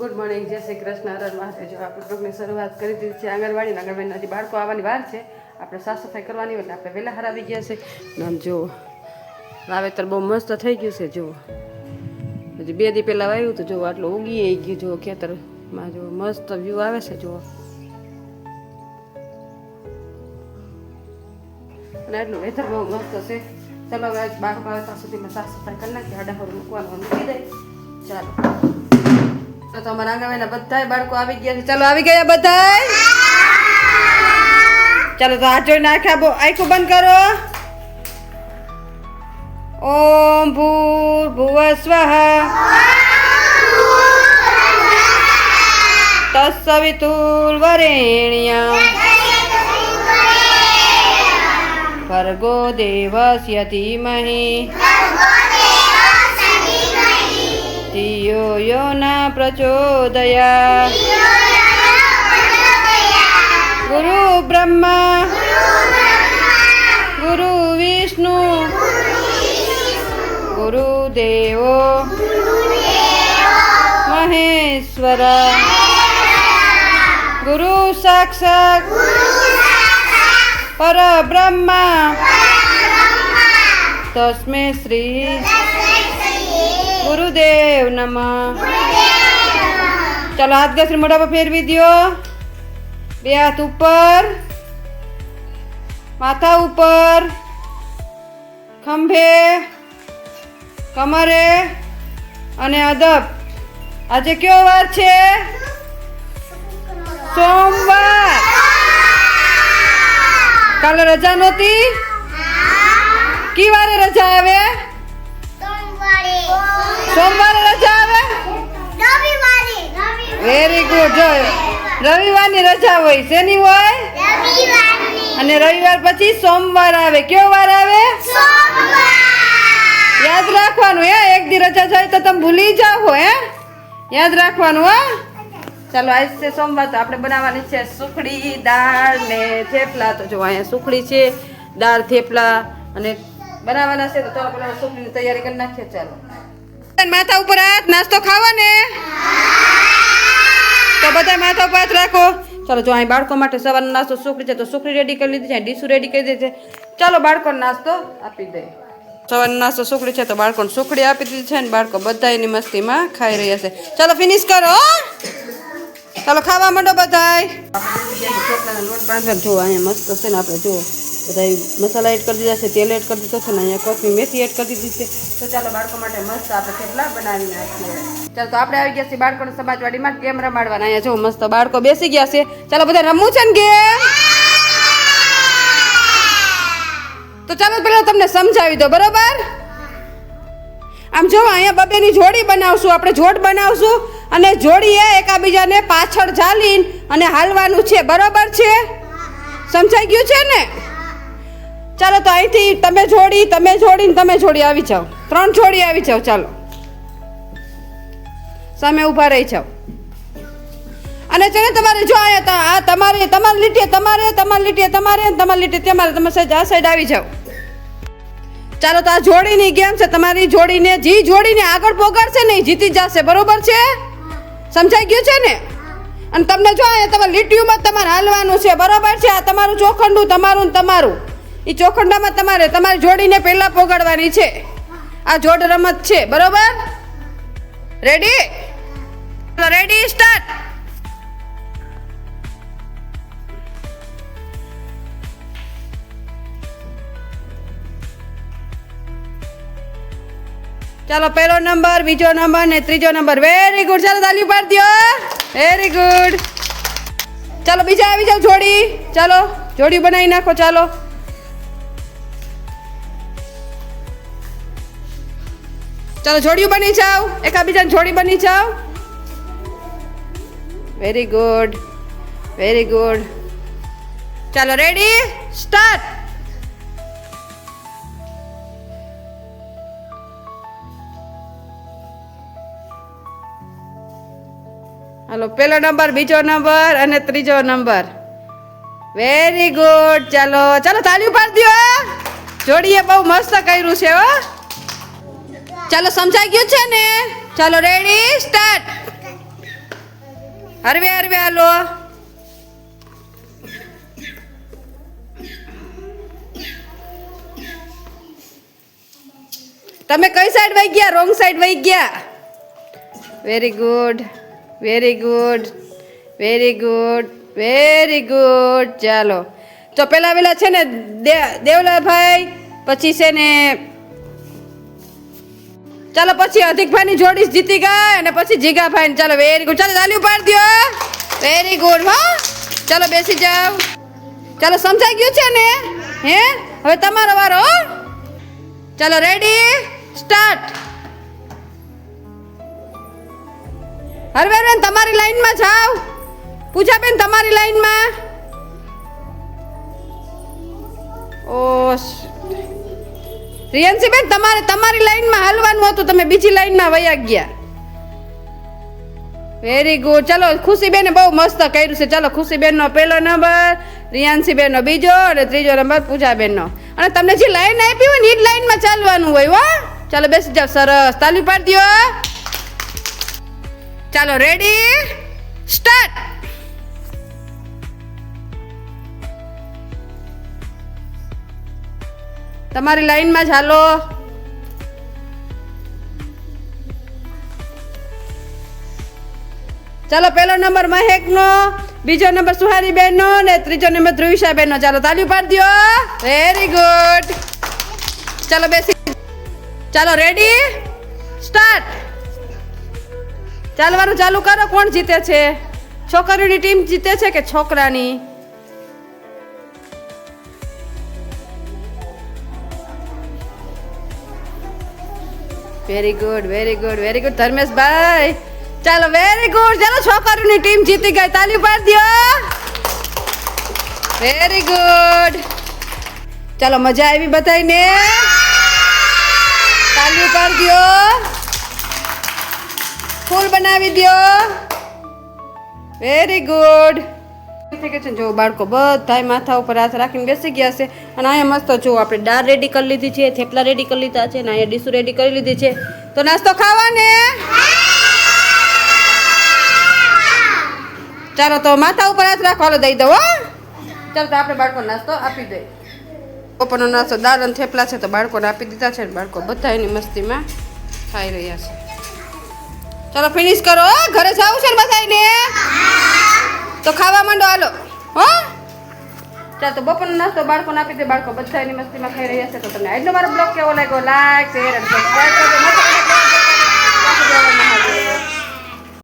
Good morning, જય શ્રી કૃષ્ણ હરણ હર મહાદેવ. જો આપણે બ્લોગની શરૂઆત કરી દીધી છે આંગણવાડી આંગણવાડી હજી બાળકો આવવાની વાર છે. આપણે સાફ સફાઈ કરવાની એટલે આપણે વહેલા હાર આવી ગયા છે. આમ જુઓ વાવેતર બહુ મસ્ત થઈ ગયું છે, જુઓ. હજી બે દી પહેલાં વાવ્યું તો જુઓ, આટલું ઉગી ગયું, જુઓ, ખેતરમાં જુઓ, મસ્ત વ્યૂ આવે છે, જુઓ. અને એટલું વેધર બહુ મસ્ત છે. ચાલો હવે બાળકો આવે સુધીમાં સાફ સફાઈ કરી નાખીએ આડાહોર મૂકવાનું મૂકી દઈ. ચાલો. તો તમારા આંગણવાડીના બધા બાળકો આવી ગયા છે. ચાલો, આવી ગયા બધા ચાલો, તો આ જોઈને આખા આખું બંધ કરો. ઓમ ભૂર ભુવ સ્વઃ. તત્સવિતુર્વરેણ્યમ ભર્ગો દેવસ્ય ધીમહિ યો ના પ્રચોદયા ગુરુ બ્રહ્મા ગુરુ વિષ્ણુ ગુરુ દેવો મહેશ્વર ગુરુ ગુરુદેવ નમ. ચાલો હાથ ઘસરી મોઢા પર ફેરવી દ્યો. બે હાથ ઉપર. માથા ઉપર. ખંભે. કમરે. અને અદબ. આજે કયો વાર છે? સોમવાર. કાલે રજા નહોતી? કી વારે રજા આવે? સોમવારે રજા આવે? વેરી ગુડ જો રવિવારની રજા હોય શેની હોય? અને રવિવાર પછી સોમવાર આવે. કયો વાર આવે? યાદ રાખવાનું હે? એક દી રજા જાય તો તમે ભૂલી જાઓ હો હે? યાદ રાખવાનું હો? ચાલો આજ છે સોમવાર તો આપણે બનાવવાની છે સુખડી દાળ ને થેપલા. તો જો અહીંયા સુખડી છે દાળ થેપલા અને બનાવવાના છે તો ચાલો પેલા સુખડીની તૈયારી કરી નાખીએ ચાલો. માથા ઉપર હાથ નાસ્તો ખાવા ને તો બધા માથા ઉપર હાથ રાખો. ચાલો જો અહીં બાળકો માટે સવારનો નાસ્તો સુખડી છે તો સુખડી રેડી કરી લીધી છે ડીશું રેડી કરી દીધી છે. ચાલો બાળકોને નાસ્તો આપી દે. સવારનો નાસ્તો સુખડી છે તો બાળકોને સુખડી આપી દીધી છે ને બાળકો બધા એની મસ્તીમાં ખાઈ રહ્યા છે. ચાલો ફિનિશ કરો. ચાલો ખાવા માંડો બધાય. જો અહીંયા મસ્ત છે ને આપણે જો બધા મસાલા એડ કરી દીધા છે, તેલ એડ કરી દીધો છે ને અહીંયા કોથમી મેથી એડ કરી દીધી છે. તો ચાલો બાળકો માટે મસ્ત આપણે થેપલા બનાવી નાખીએ ચાલો, તો આપણે આવી ગયા છીએ બાળકોને સમાજવાડીમાં ગેમ રમાડવાના. અહીંયા જો મસ્ત બાળકો બેસી ગયા છે. ચાલો બધા રમવું છે ને ગેમ? તો ચાલો પેલા તમને સમજાવી દો, બરોબર? આમ જો અહીંયા બબેની જોડી બનાવશું, આપણે જોડ બનાવશું અને જોડીએ એકાબીજાને પાછળ ઝાલીને અને હાલવાનું છે. બરોબર છે? સમજાઈ ગયું છે ને? ચાલો તો અહીંથી તમે જોડી, તમે જોડીને તમે જોડી આવી જાઓ. ત્રણ જોડી આવી જાઓ, ચાલો. સામે ઊભા રહી જાઓ. અને છે તમારે જો અહીંયા આ તમારે, તમારી લીટીએ તમારે, તમારી લીટીએ તમારે તમારી લીટીએ તમારે, તમે સહેજ આ સાઈડ આવી જાઓ. ચાલો તો આ જોડીની ગેમ છે, તમારી જોડીને, જી જોડીને આગળ પોગાડશે ને એ જીતી જશે, બરોબર છે? સમજાઈ ગયું છે ને? અને તમને જો અહીંયા તમારે લીટીઓમાં તમારે હાલવાનું છે, બરોબર છે? આ તમારું ચોખંડું, તમારું ને તમારું. એ ચોખંડામાં તમારે, તમારી જોડીને પહેલાં પોગાડવાની છે. આ જોડ રમત છે, બરોબર? રેડી રેડી સ્ટાર્ટ ચાલો પહેલો નંબર, બીજો નંબર ને ત્રીજો નંબર. વેરી ગુડ ચાલો તાલી પાડી દો વેરી ગુડ ચાલો, બીજા આવી જાઓ જોડી. ચાલો, જોડી બનાવી નાખો, ચાલો. ચાલો જોડિયું બની જાઓ? એકાબીજાને જોડી બની જાઓ? વેરી ગુડ વેરી ગુડ ચાલો રેડી સ્ટાર્ટ હાલો, પેલો નંબર, બીજો નંબર અને ત્રીજો નંબર. વેરી ગુડ ચાલો ચાલો તાળી ઉપાડી દો જોડીએ બહુ મસ્ત કર્યું છે, હો. ચાલો સમજાઈ ગયું છે ને? ચાલો રેડી સ્ટાર્ટ હરવે હરવે, હાલો. તમે કઈ સાઈડ વહી ગયા? રોંગ સાઈડ વહી ગયા? Very good very good very good very good ચાલો. તો પેલા પેલા છે ને દેવલાભાઈ, પછી છે ને ચાલો પછી અધિકભાઈની જોડી જીતી ગઈ અને પછી જીગાભાઈ ચાલો વેરી ગુડ ચાલો તાલી પાડ દો વેરી ગુડ હા. ચાલો બેસી જાઓ. ચાલો સમજાઈ ગયું છે ને? હે? હવે તમારો વારો ચાલો રેડી સ્ટાર્ટ હરવેરબેન તમારી લાઈનમાં જાઓ. પૂજાબેન, તમારી લાઈનમાં. ઓ રિયન્સીબેન તમારે તમારી લાઈનમાં હાલવાનું હતું, તમે બીજી લાઈનમાં વયા ગયા. વેરી ગુડ ચાલો, ખુશીબેને બહુ મસ્ત કર્યું છે. ચાલો, ખુશીબેનનો પહેલો નંબર રિયાન્સીબેનનો બીજો અને ત્રીજો નંબર, પૂજાબેનનો. અને તમને જે લાઈન આપી હોય ને એ જ લાઈનમાં ચાલવાનું હોય, હો. ચાલો, બેસી જાઓ. સરસ. તાલી પાડી દો ચાલો રેડી સ્ટાર્ટ તમારી લાઈનમાં હાલો. ચાલો, પહેલો નંબર મહેકનો, બીજો નંબર સુહારી બેનનો ને ત્રીજો નંબર ધ્રુવિશાબેનનો. ચાલો, તાલી પાડી દો વેરી ગુડ ચાલો, બેસી. ચાલો રેડી સ્ટાર્ટ ચાલવાનું ચાલુ કરો. કોણ જીતે છે? છોકરીઓની ટીમ જીતે છે કે છોકરાની? Very good very good very good Dharmeshbhai ચાલો વેરી ગુડ ચાલો છોકરીઓની ટીમ જીતી ગઈ. તાલી પાડી દો વેરી ગુડ ચાલો, મજા આવી બધાને તાલી પાડી દો ફૂલ બનાવી દો વેરી ગુડ થઈ ગયા છે જો બાળકો બધાય માથા ઉપર હાથ રાખીને બેસી ગયા છે અને અહીંયા મસ્ત જો આપણે દાળ રેડી કરી લીધી છે, થેપલા રેડી કરી લીધા છે અને અહીંયા ડીશું રેડી કરી લીધી છે. તો નાસ્તો ખાવા ને ચાલો તો માથા ઉપર હાથ રાખો દઈ દો ચાલો તો આપણે બાળકો નાસ્તો આપી દઈએ. બપોરનો નાસ્તો દાળ અને થેપલા છે તો બાળકોને આપી દીધા છે બાળકો બધા એની મસ્તીમાં ખાઈ રહ્યા છે. ચાલો ફિનિશ કરો. ઘરે જવું છે તો ખાવા માંડો, હાલો. હો? ચાલ તો બપોરનો નાસ્તો બાળકોને આપી દે, બાળકો બધાની મસ્તીમાં ખાઈ રહ્યા છે, તો તમને આજનો મારો બ્લોગ કેવો લાગ્યો? લાઈક શેર અને સબસ્ક્રાઈબ કરજો.